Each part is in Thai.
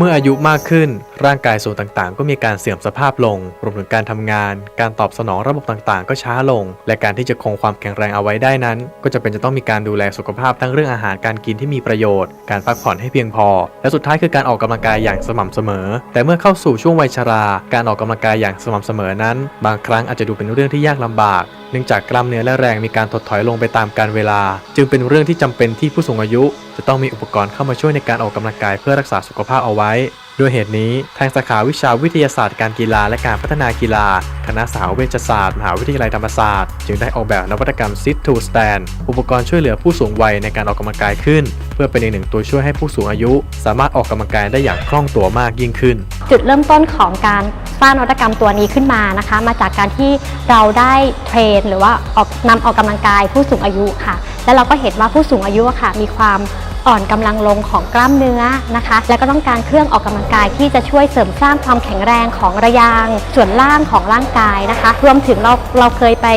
เมื่ออายุมากขึ้น ร่างกายส่วนต่างๆ ก็มีการเสื่อมสภาพลง รวมถึงการทำงาน การตอบสนองระบบต่างๆ ก็ช้าลง และการที่จะคงความแข็งแรงเอาไว้ได้นั้น ก็จะเป็นจะต้องมีการดูแลสุขภาพทั้งเรื่องอาหารการกินที่มีประโยชน์ การพักผ่อนให้เพียงพอ และสุดท้ายคือการออกกำลังกายอย่างสม่ำเสมอ แต่เมื่อเข้าสู่ช่วงวัยชรา การออกกำลังกายอย่างสม่ำเสมอนั้น บางครั้งอาจจะดูเป็นเรื่องที่ยากลำบากเนื่องจากกล้ามเนื้อและแรงมีการถดถอยลงไปตามกาลเวลา จึงเป็นเรื่องที่จำเป็นที่ผู้สูงอายุ จะต้องมีอุปกรณ์เข้ามาช่วยในการออกกำลังกายเพื่อรักษาสุขภาพเอาไว้ ด้วยเหตุนี้ทางสาขาวิชาวิทยาศาสตร์การกีฬาและการพัฒนากีฬา คณะสาวเวชศาสตร์ มหาวิทยาลัยธรรมศาสตร์ จึงได้ออกแบบนวัตกรรม Sit to Stand อุปกรณ์ช่วยเหลือผู้สูงวัยในการออกกำลังกายขึ้น เพื่อเป็นอีกหนึ่งตัวช่วยให้ผู้สูงอายุ สามารถออกกำลังกายได้อย่างคล่องตัวมากยิ่งขึ้น จุดเริ่มต้นของการ สร้างนวัตกรรมตัวนี้ขึ้นมานะคะ มาจากการที่เราได้เทรน หรือว่าออกนำออกกำลังกายผู้สูงอายุค่ะ แล้วเราก็เห็นว่าผู้สูงอายุค่ะ มีความอ่อนกำลังลงของกล้ามเนื้อนะคะ แล้วก็ต้องการเครื่องออกกำลังกายที่จะช่วยเสริมสร้างความแข็งแรงของระยาง ส่วนล่างของร่างกายนะคะ รวมถึงเราเราเคยไป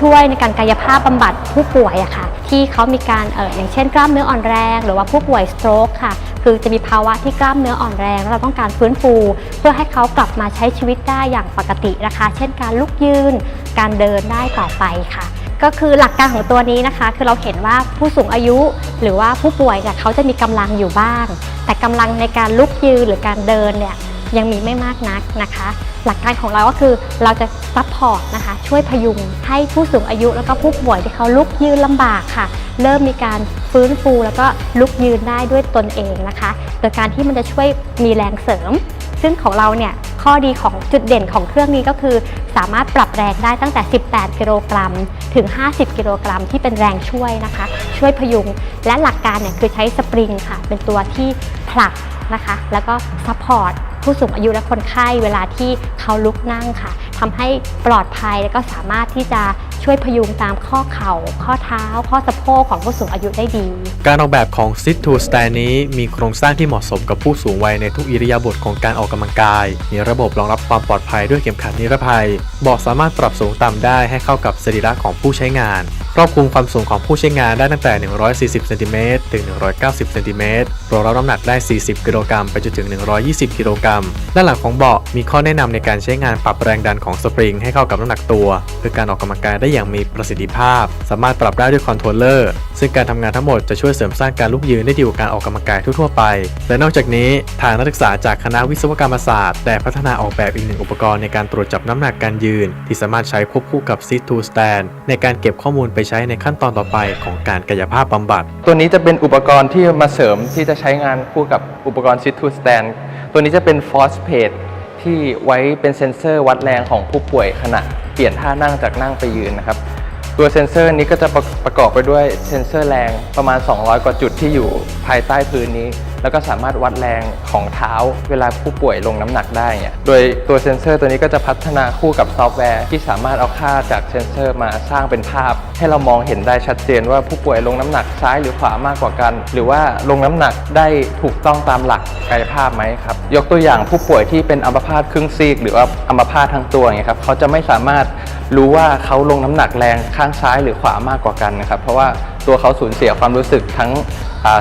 ช่วยในการกายภาพบำบัดผู้ป่วยอะค่ะ ที่เขามีการเอออย่างเช่น กล้ามเนื้ออ่อนแรง หรือว่าผู้ป่วยสโตรกค่ะ คือจะมีภาวะที่กล้ามเนื้ออ่อนแรงแล้วเราต้องการฟื้นฟู เพื่อให้เขากลับมาใช้ชีวิตได้อย่างปกตินะคะ เช่นการลุกยืน การเดินได้ต่อไปค่ะก็คือหลักการของตัวนี้นะคะ คือเราเห็นว่าผู้สูงอายุหรือว่าผู้ป่วยเนี่ยเขาจะมีกำลังอยู่บ้าง แต่กำลังในการลุกยืนหรือการเดินเนี่ย ยังมีไม่มากนักนะคะ หลักการของเราก็คือเราจะซัพพอร์ตนะคะช่วยพยุงให้ผู้สูงอายุแล้วก็ผู้ป่วยที่เขาลุกยืนลำบากค่ะ เริ่มมีการฟื้นฟูแล้วก็ลุกยืนได้ด้วยตนเองนะคะ โดยการที่มันจะช่วยมีแรงเสริม ซึ่งของเราเนี่ยข้อดีของจุดเด่นของเครื่องนี้ก็คือ สามารถปรับแรงได้ตั้งแต่ 18 กิโลกรัม ถึง 50 กิโลกรัม ที่เป็นแรงช่วยนะคะ ช่วยพยุง และหลักการเนี่ยคือใช้สปริงค่ะ เป็นตัวที่ผลักนะคะ แล้วก็ซัพพอร์ต ผู้สูงอายุและคนไข้เวลาที่เขาลุกนั่งค่ะทำให้ปลอดภัยและก็สามารถที่จะ ช่วยพยุงตามข้อเข่า ข้อเท้า ข้อสะโพกของผู้สูงอายุได้ดี การออกแบบของ Sit to Stand นี้มีโครงสร้างที่เหมาะสมกับผู้สูงวัยในทุกอิริยาบถของการออกกำลังกาย มีระบบรองรับความปลอดภัยด้วยเข็มขัดนิรภัยเบาะสามารถปรับสูงต่ำได้ให้เข้ากับสรีระของผู้ใช้งานครอบคลุมความสูงของผู้ใช้งานได้ตั้งแต่ 140เซนติเมตรถึง 190เซนติเมตรรองรับน้ำหนักได้ 40 กิโลกรัมไปจนถึง 120 กิโลกรัม ด้านหลังของเบาะมีข้อแนะนำในการใช้งานปรับแรงดันของสปริงให้เข้ากับน้ำหนักตัว เพื่อการออกกำลังกายได้อย่างมีประสิทธิภาพ สามารถปรับได้ด้วยคอนโทรลเลอร์ซึ่งการทำงานทั้งหมดจะช่วยเสริมสร้างการลุกยืนได้ดีกว่าการออกกำลังกายทั่วๆไป และนอกจากนี้ทางนักศึกษาจากคณะวิศวกรรมศาสตร์ได้พัฒนาออกแบบอีกหนึ่งอุปกรณ์ในการตรวจจับน้ำหนักการยืน ที่สามารถใช้ควบคู่กับ Sit to Stand ในการเก็บข้อมูลไปใช้ในขั้นตอนต่อไปของการกายภาพบำบัด ตัวนี้จะเป็นอุปกรณ์ที่มาเสริมที่จะใช้งานคู่กับอุปกรณ์ Sit to Stand ตัวนี้จะเป็น Force Plate ที่ไว้เป็นเซ็นเซอร์วัดแรงของผู้ป่วยขณะ ปลี่ยนท่านั่งจากนั่งไปยืนนะครับ ตัวเซ็นเซอร์นี้ก็จะประประกอบไปด้วยเซ็นเซอร์แรงประมาณ 200 กว่าจุดที่อยู่ภายใต้พื้นนี้ แล้วก็สามารถวัดแรงของเท้าเวลาผู้ป่วยลงน้ำหนักได้เนี่ยโดยตัวเซ็นเซอร์ตัวนี้ก็จะพัฒนาคู่กับซอฟต์แวร์ที่สามารถเอาค่าจากเซ็นเซอร์มาสร้างเป็นภาพ ให้เรามองเห็นได้ชัดเจนว่าผู้ป่วยลงน้ำหนักซ้ายหรือขวามากกว่ากัน หรือว่าลงน้ำหนักได้ถูกต้องตามหลักกายภาพไหมครับยกตัวอย่างผู้ป่วยที่เป็นอัมพาตครึ่งซีก หรือว่าอัมพาตทั้งตัวเงี้ยครับเขาจะไม่สามารถรู้ว่าเขาลงน้ำหนักแรงข้างซ้ายหรือขวามากกว่ากันนะครับเพราะว่าตัวเขาสูญเสียความรู้สึกทั้ง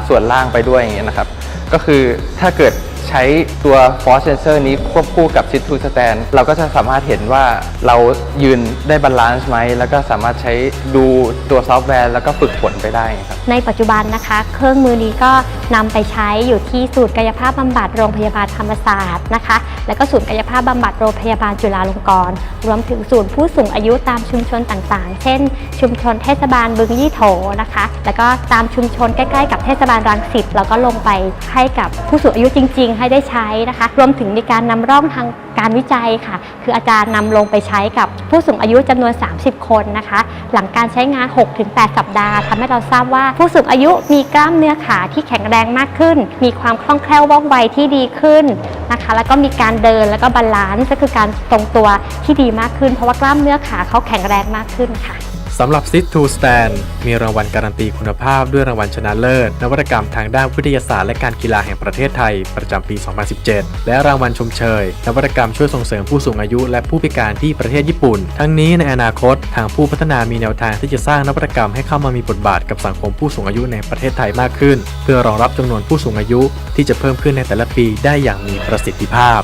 ส่วนล่างไปด้วยอย่างเงี้ยนะครับ ก็คือถ้าเกิด ใช้ตัว force sensor นี้ควบคู่กับ sit to stand เราก็จะสามารถเห็นว่าเรายืนได้บาลานซ์ไหม แล้วก็สามารถใช้ดูตัวซอฟต์แวร์แล้วก็ฝึกฝนไปได้ครับ ในปัจจุบันนะคะ เครื่องมือนี้ก็นำไปใช้อยู่ที่ศูนย์กายภาพบำบัดโรงพยาบาลธรรมศาสตร์นะคะ แล้วก็ศูนย์กายภาพบำบัดโรงพยาบาลจุฬาลงกรณ์ รวมถึงศูนย์ผู้สูงอายุตามชุมชนต่างๆ เช่น ชุมชนเทศบาลบึงยี่โถนะคะ แล้วก็ตามชุมชนใกล้ๆ กับเทศบาลรังสิต เราก็ลงไปให้กับผู้สูงอายุจริงๆให้ได้ใช้นะคะ รวมถึงมีการนำร่องทางการวิจัยค่ะ คืออาจารย์นำลงไปใช้กับผู้สูงอายุจำนวน 30 คนนะคะ หลังการใช้งาน 6-8 สัปดาห์ทำให้เราทราบว่าผู้สูงอายุมีกล้ามเนื้อขาที่แข็งแรงมากขึ้น มีความคล่องแคล่วว่องไวที่ดีขึ้นนะคะ แล้วก็มีการเดินแล้วก็บาลานซ์ก็คือการทรงตัวที่ดีมากขึ้น เพราะว่ากล้ามเนื้อขาเขาแข็งแรงมากขึ้นค่ะ สำหรับ Sit to Stand มีรางวัลการันตีคุณภาพด้วยรางวัลชนะเลิศ นวัตกรรมทางด้านวิทยาศาสตร์และการกีฬาแห่งประเทศไทย ประจำปี 2017 และรางวัลชมเชย นวัตกรรมช่วยส่งเสริมผู้สูงอายุและผู้พิการที่ประเทศญี่ปุ่น ทั้งนี้ในอนาคต ทางผู้พัฒนามีแนวทางที่จะสร้างนวัตกรรมให้เข้ามามีบทบาทกับสังคมผู้สูงอายุในประเทศไทยมากขึ้น เพื่อรองรับจำนวนผู้สูงอายุที่จะเพิ่มขึ้นในแต่ละปีได้อย่างมีประสิทธิภาพ